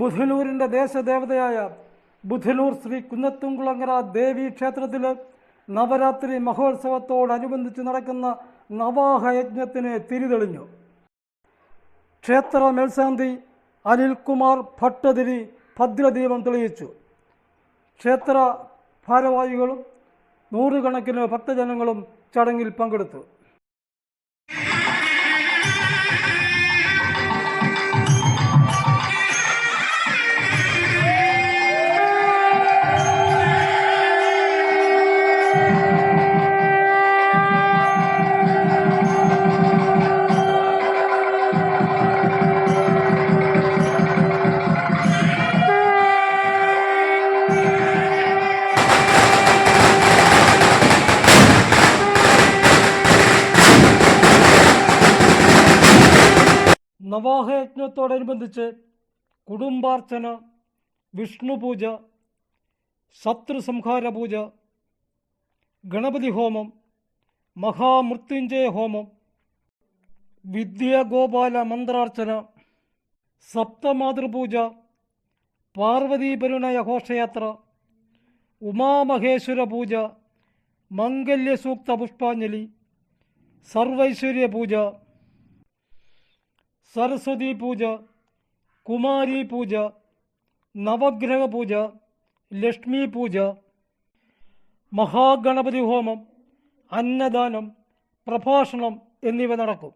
ബുധനൂരിന്റെ ദേശദേവതയായ ബുധനൂർ ശ്രീ കുന്നത്തുംകുളങ്ങര ദേവീ ക്ഷേത്രത്തിൽ നവരാത്രി മഹോത്സവത്തോടനുബന്ധിച്ച് നടക്കുന്ന നവാഹയജ്ഞത്തിന് തിരിതെളിഞ്ഞു. ക്ഷേത്ര മേൽശാന്തി അനിൽകുമാർ ഭട്ടതിരി ഭദ്രദീപം തെളിയിച്ചു. ക്ഷേത്ര ഭാരവാഹികളും നൂറുകണക്കിന് ഭക്തജനങ്ങളും ചടങ്ങിൽ പങ്കെടുത്തു. നവാഹയജ്ഞത്തോടനുബന്ധിച്ച് കുടുംബാർച്ചന വിഷ്ണു പൂജ ശത്രുസംഹാര പൂജ ഗണപതി ഹോമം മഹാമൃത്യുഞ്ജയ ഹോമം വിദ്യാഗോപാല മന്ത്രാർച്ചന സപ്തമാതൃപൂജ പാർവതീപരുണയ ഘോഷയാത്ര ഉമാമഹേശ്വര പൂജ മംഗല്യസൂക്ത പുഷ്പാഞ്ജലി സർവൈശ്വര്യ പൂജ സരസ്വതി പൂജ കുമാരി പൂജ നവഗ്രഹ പൂജ ലക്ഷ്മി പൂജ മഹാഗണപതി ഹോമം അന്നദാനം പ്രഭാഷണം എന്നിവ നടക്കും.